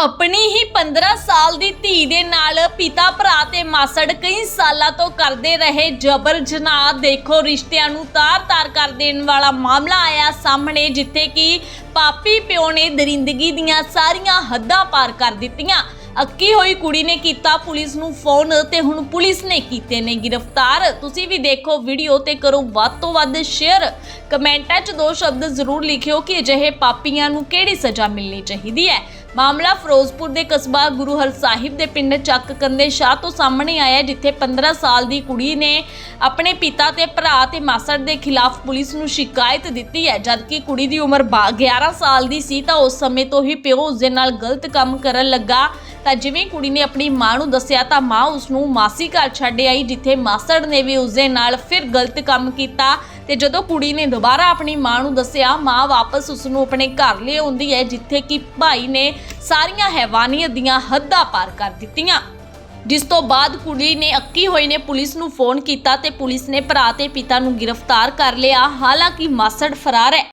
ਆਪਣੀ ਹੀ 15 ਸਾਲ ਦੀ ਧੀ ਦੇ ਨਾਲ ਪਿਤਾ, ਭਰਾ ਤੇ ਮਾਸੜ ਕਈ ਸਾਲਾਂ ਤੋਂ ਕਰਦੇ ਰਹੇ। ਜਬਰ ਜਨਾਹ ਦੇਖੋ, ਰਿਸ਼ਤਿਆਂ ਨੂੰ ਤਾਰ-ਤਾਰ ਕਰ ਦੇਣ ਵਾਲਾ ਮਾਮਲਾ ਆਇਆ ਸਾਹਮਣੇ, ਜਿੱਥੇ ਕਿ ਪਾਪੀ ਪਿਓ ਨੇ ਦਰਿੰਦਗੀ ਦੀਆਂ ਸਾਰੀਆਂ ਹੱਦਾਂ ਪਾਰ ਕਰ ਦਿੱਤੀਆਂ। ਅੱਕੀ ਹੋਈ ਕੁੜੀ ਨੇ ਕੀਤਾ ਪੁਲਿਸ ਨੂੰ ਫੋਨ ਤੇ ਹੁਣ ਪੁਲਿਸ ਨੇ ਕੀਤੇ ਨੇ ਗ੍ਰਿਫਤਾਰ। ਤੁਸੀਂ ਵੀ ਦੇਖੋ ਵੀਡੀਓ ਤੇ ਕਰੋ ਵੱਧ ਤੋਂ ਵੱਧ ਸ਼ੇਅਰ। ਕਮੈਂਟਾਂ 'ਚ ਦੋ ਸ਼ਬਦ ਜ਼ਰੂਰ ਲਿਖਿਓ ਕਿ ਅਜਿਹੇ ਪਾਪੀਆਂ ਨੂੰ ਕਿਹੜੀ ਸਜ਼ਾ ਮਿਲਣੀ ਚਾਹੀਦੀ ਹੈ। ਮਾਮਲਾ ਫਿਰੋਜ਼ਪੁਰ ਦੇ ਕਸਬਾ ਗੁਰੂ ਹਰ ਸਾਹਿਬ ਦੇ ਪਿੰਡ ਚੱਕ ਕੰਦੇ ਸ਼ਾਹ ਤੋਂ ਸਾਹਮਣੇ ਆਇਆ ਜਿੱਥੇ 15 ਸਾਲ ਦੀ ਕੁੜੀ ਨੇ ਆਪਣੇ ਪਿਤਾ ਤੇ ਭਰਾ ਤੇ ਮਾਸੜ ਦੇ ਖਿਲਾਫ ਪੁਲਿਸ ਨੂੰ ਸ਼ਿਕਾਇਤ ਦਿੱਤੀ ਹੈ। ਜਦਕਿ ਕੁੜੀ ਦੀ ਉਮਰ ਬਾ- 11 ਸਾਲ ਦੀ ਸੀ ਤਾਂ ਉਸ ਸਮੇਂ ਤੋਂ ਹੀ ਪਿਓ ਉਸ ਦੇ ਨਾਲ ਗਲਤ ਕੰਮ ਕਰਨ ਲੱਗਾ। ਤਾਂ ਜਿਵੇਂ ਕੁੜੀ ਨੇ ਆਪਣੀ ਮਾਂ ਨੂੰ ਦੱਸਿਆ ਤਾਂ ਮਾਂ ਉਸ ਨੂੰ ਮਾਸੀ ਘਰ ਛੱਡ ਆਈ, ਜਿੱਥੇ ਮਾਸੜ ਨੇ ਵੀ ਉਸ ਦੇ ਨਾਲ ਫਿਰ ਗਲਤ ਕੰਮ ਕੀਤਾ। ਤੇ ਜਦੋਂ ਕੁੜੀ ਨੇ ਦੁਬਾਰਾ ਆਪਣੀ ਮਾਂ ਨੂੰ ਦੱਸਿਆ, ਮਾਂ ਵਾਪਸ ਉਸ ਨੂੰ ਆਪਣੇ ਘਰ ਲਿਆਉਂਦੀ ਹੈ, ਜਿੱਥੇ ਕਿ ਭਾਈ ਨੇ ਸਾਰੀਆਂ ਹੈਵਾਨੀਅਤ ਦੀਆਂ ਹੱਦਾਂ ਪਾਰ ਕਰ ਦਿੱਤੀਆਂ। ਜਿਸ ਤੋਂ ਬਾਅਦ ਕੁੜੀ ਨੇ ਅੱਕੀ ਹੋਈ ਨੇ ਪੁਲਿਸ ਨੂੰ ਫੋਨ ਕੀਤਾ ਤੇ ਪੁਲਿਸ ਨੇ ਭਰਾ ਤੇ ਪਿਤਾ ਨੂੰ ਗ੍ਰਿਫਤਾਰ ਕਰ ਲਿਆ। ਹਾਲਾਂਕਿ ਮਾਸੜ ਫਰਾਰ ਹੈ।